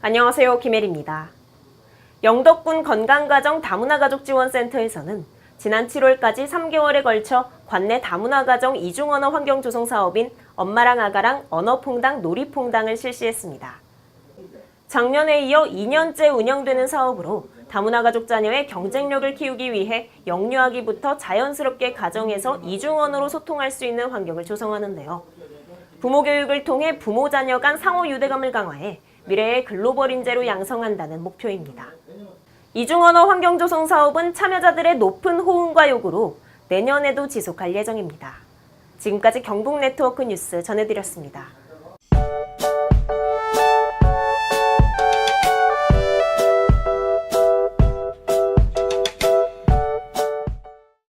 안녕하세요. 김혜리입니다. 영덕군 건강가정 다문화가족지원센터에서는 지난 7월까지 3개월에 걸쳐 관내 다문화가정 이중언어 환경조성 사업인 엄마랑 아가랑 언어퐁당 놀이퐁당을 실시했습니다. 작년에 이어 2년째 운영되는 사업으로 다문화가족 자녀의 경쟁력을 키우기 위해 영유아기부터 자연스럽게 가정에서 이중언어로 소통할 수 있는 환경을 조성하는데요. 부모 교육을 통해 부모 자녀 간 상호 유대감을 강화해 미래의 글로벌 인재로 양성한다는 목표입니다. 이중언어 환경 조성 사업은 참여자들의 높은 호응과 요구로 내년에도 지속할 예정입니다. 지금까지 경북 네트워크 뉴스 전해드렸습니다.